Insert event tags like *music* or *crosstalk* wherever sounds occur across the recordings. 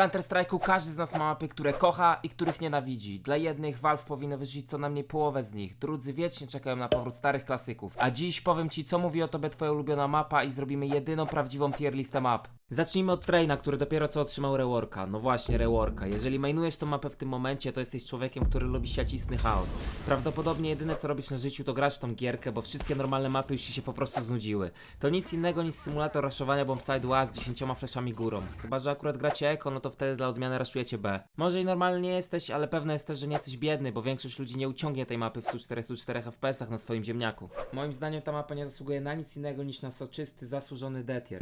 Counter-Strike'u każdy z nas ma mapy, które kocha i których nienawidzi. Dla jednych Valve powinno wyrzucić co najmniej połowę z nich, drudzy wiecznie czekają na powrót starych klasyków. A dziś powiem ci, co mówi o tobie twoja ulubiona mapa i zrobimy jedyną prawdziwą tier listę map. Zacznijmy od Traina, który dopiero co otrzymał reworka. No właśnie, reworka. Jeżeli mainujesz tą mapę w tym momencie, to jesteś człowiekiem, który lubi siacisty chaos. Prawdopodobnie jedyne co robisz na życiu to grać w tą gierkę, bo wszystkie normalne mapy już ci się po prostu znudziły. To nic innego niż symulator raszowania bombsite A z 10 fleszami górą. Chyba, że akurat gracie eko, no to wtedy dla odmiany raszujecie B. Może i normalnie nie jesteś, ale pewne jest też, że nie jesteś biedny, bo większość ludzi nie uciągnie tej mapy w 144 FPS-ach na swoim ziemniaku. Moim zdaniem ta mapa nie zasługuje na nic innego niż na soczysty, zasłużony detier.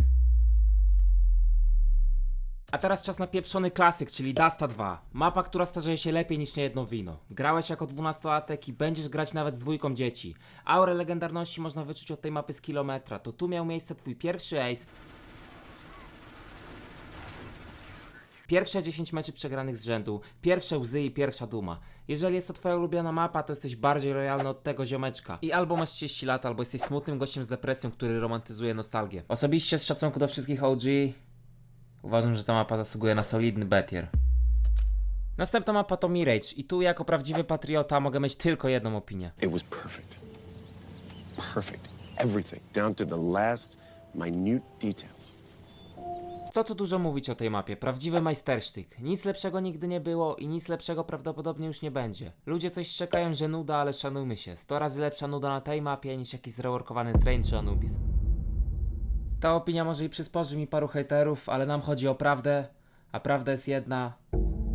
A teraz czas na pieprzony klasyk, czyli Dasta 2. Mapa, która starzeje się lepiej niż niejedno wino. Grałeś jako 12-latek i będziesz grać nawet z dwójką dzieci. Aurę legendarności można wyczuć od tej mapy z kilometra. To tu miał miejsce twój pierwszy ace. Pierwsze 10 meczy przegranych z rzędu, pierwsze łzy i pierwsza duma. Jeżeli jest to twoja ulubiona mapa, to jesteś bardziej lojalny od tego ziomeczka. I albo masz 30 lat, albo jesteś smutnym gościem z depresją, który romantyzuje nostalgię. Osobiście z szacunku do wszystkich OG, Uważam, że ta mapa zasługuje na solidny betier. Następna mapa to Mirage i tu jako prawdziwy patriota mogę mieć tylko jedną opinię. It was perfect. Perfect. Everything, down to the last minute details. Co tu dużo mówić o tej mapie? Prawdziwy majstersztyk. Nic lepszego nigdy nie było i nic lepszego prawdopodobnie już nie będzie. Ludzie coś czekają, że nuda, ale szanujmy się. 100 razy lepsza nuda na tej mapie niż jakiś zreworkowany train czy Anubis. Ta opinia może i przysporzy mi paru hejterów, ale nam chodzi o prawdę, a prawda jest jedna.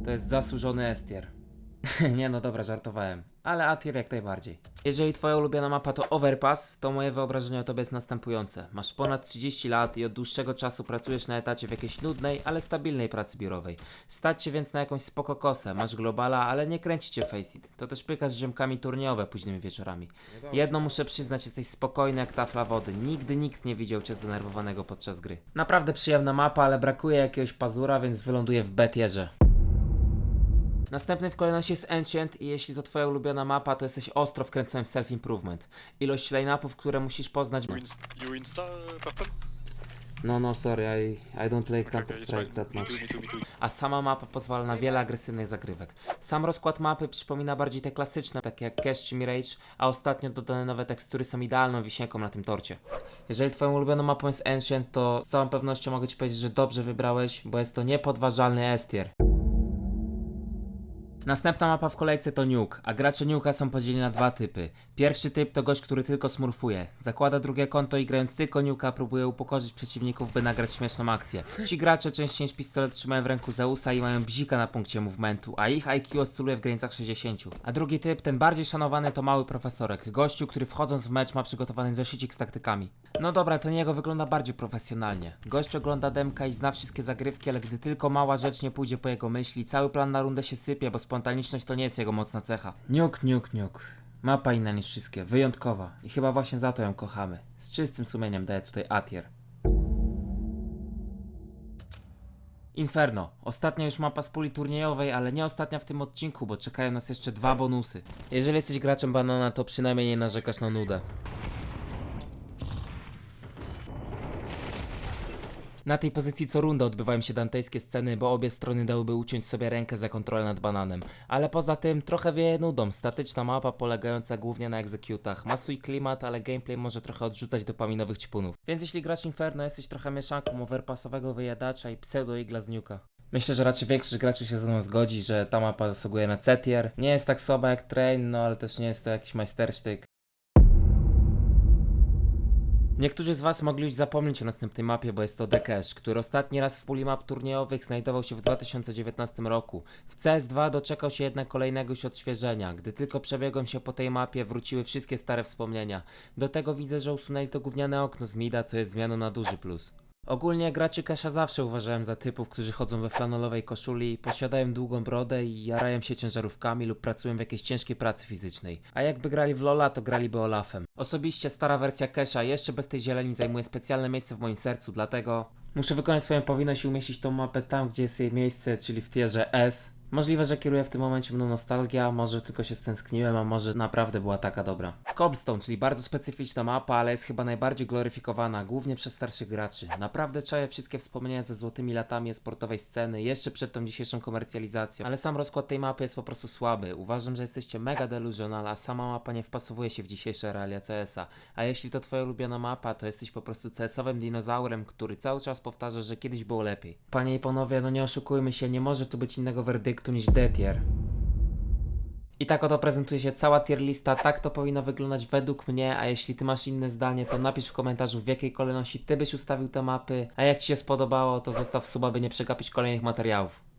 To jest zasłużony estier. *laughs* nie no dobra, żartowałem. Ale Atier jak najbardziej. Jeżeli twoja ulubiona mapa to Overpass, to moje wyobrażenie o tobie jest następujące. Masz ponad 30 lat i od dłuższego czasu pracujesz na etacie w jakiejś nudnej, ale stabilnej pracy biurowej. Stać cię więc na jakąś spoko kosę, masz globala, ale nie kręci cię faceit. To też pyka z ziemkami turniejowe późnymi wieczorami. Jedno muszę przyznać, jesteś spokojny jak tafla wody. Nigdy nikt nie widział cię zdenerwowanego podczas gry. Naprawdę przyjemna mapa, ale brakuje jakiegoś pazura, więc wyląduje w betierze. Następny w kolejności jest Ancient i jeśli to twoja ulubiona mapa, to jesteś ostro wkręcony w self-improvement. Ilość line-upów, które musisz poznać... You, inst you insta? No, no, sorry, I, I don't play Okay, okay. Counter-Strike that much. me too, me too. A sama mapa pozwala na wiele agresywnych zagrywek. Sam rozkład mapy przypomina bardziej te klasyczne, takie jak Cash czy Mirage, a ostatnio dodane nowe tekstury są idealną wisienką na tym torcie. Jeżeli twoją ulubioną mapą jest Ancient, to z całą pewnością mogę ci powiedzieć, że dobrze wybrałeś, bo jest to niepodważalny estier. Następna mapa w kolejce to Nuke, a gracze Nuke'a są podzieleni na dwa typy. Pierwszy typ to gość, który tylko smurfuje. Zakłada drugie konto i grając tylko Nuke'a próbuje upokorzyć przeciwników, by nagrać śmieszną akcję. Ci gracze częściej niż pistolet trzymają w ręku Zeusa i mają bzika na punkcie movementu, a ich IQ oscyluje w granicach 60. A drugi typ, ten bardziej szanowany to mały profesorek. Gościu, który wchodząc w mecz ma przygotowany zeszycik z taktykami. No dobra, ten jego wygląda bardziej profesjonalnie. Gość ogląda demka i zna wszystkie zagrywki, ale gdy tylko mała rzecz nie pójdzie po jego myśli, cały plan na rundę się sypie, bo spontaniczność to nie jest jego mocna cecha. Niuk, niuk, niuk. Mapa inna niż wszystkie, wyjątkowa i chyba właśnie za to ją kochamy. Z czystym sumieniem daję tutaj Atier. Inferno. Ostatnia już mapa z puli turniejowej, ale nie ostatnia w tym odcinku, bo czekają nas jeszcze dwa bonusy. Jeżeli jesteś graczem banana, to przynajmniej nie narzekasz na nudę. Na tej pozycji co runda odbywają się dantejskie sceny, bo obie strony dałyby uciąć sobie rękę za kontrolę nad bananem. Ale poza tym trochę wieje nudą. Statyczna mapa polegająca głównie na egzekutach. Ma swój klimat, ale gameplay może trochę odrzucać dopaminowych ćpunów. Więc jeśli grasz Inferno, jesteś trochę mieszanką overpassowego wyjadacza i pseudo-igla z Nuka. Myślę, że raczej większość graczy się ze mną zgodzi, że ta mapa zasługuje na C-tier. Nie jest tak słaba jak Train, no ale też nie jest to jakiś majstersztyk. Niektórzy z Was mogli już zapomnieć o następnej mapie, bo jest to Dekesh, który ostatni raz w puli map turniejowych znajdował się w 2019 roku. W CS2 doczekał się jednak kolejnego już odświeżenia. Gdy tylko przebiegłem się po tej mapie, wróciły wszystkie stare wspomnienia. Do tego widzę, że usunęli to gówniane okno z Mida, co jest zmianą na duży plus. Ogólnie graczy Kesha zawsze uważałem za typów, którzy chodzą we flanelowej koszuli, posiadają długą brodę i jarają się ciężarówkami lub pracują w jakiejś ciężkiej pracy fizycznej. A jakby grali w Lola, to graliby Olafem. Osobiście stara wersja Kesha jeszcze bez tej zieleni zajmuje specjalne miejsce w moim sercu, dlatego muszę wykonać swoją powinność i umieścić tą mapę tam, gdzie jest jej miejsce, czyli w tierze S. Możliwe, że kieruje w tym momencie mną nostalgia, może tylko się stęskniłem, a może naprawdę była taka dobra. Cobblestone, czyli bardzo specyficzna mapa, ale jest chyba najbardziej gloryfikowana, głównie przez starszych graczy. Naprawdę czaję wszystkie wspomnienia ze złotymi latami sportowej sceny, jeszcze przed tą dzisiejszą komercjalizacją, ale sam rozkład tej mapy jest po prostu słaby. Uważam, że jesteście mega delusional, a sama mapa nie wpasowuje się w dzisiejsze realia CS-a. A jeśli to twoja ulubiona mapa, to jesteś po prostu CS-owym dinozaurem, który cały czas powtarza, że kiedyś było lepiej. Panie i panowie, no nie oszukujmy się, nie może tu być innego werdyktu niż D-tier. I tak oto prezentuje się cała tier lista, tak to powinno wyglądać według mnie, a jeśli ty masz inne zdanie, to napisz w komentarzu w jakiej kolejności ty byś ustawił te mapy, a jak ci się spodobało, to zostaw suba, by nie przegapić kolejnych materiałów.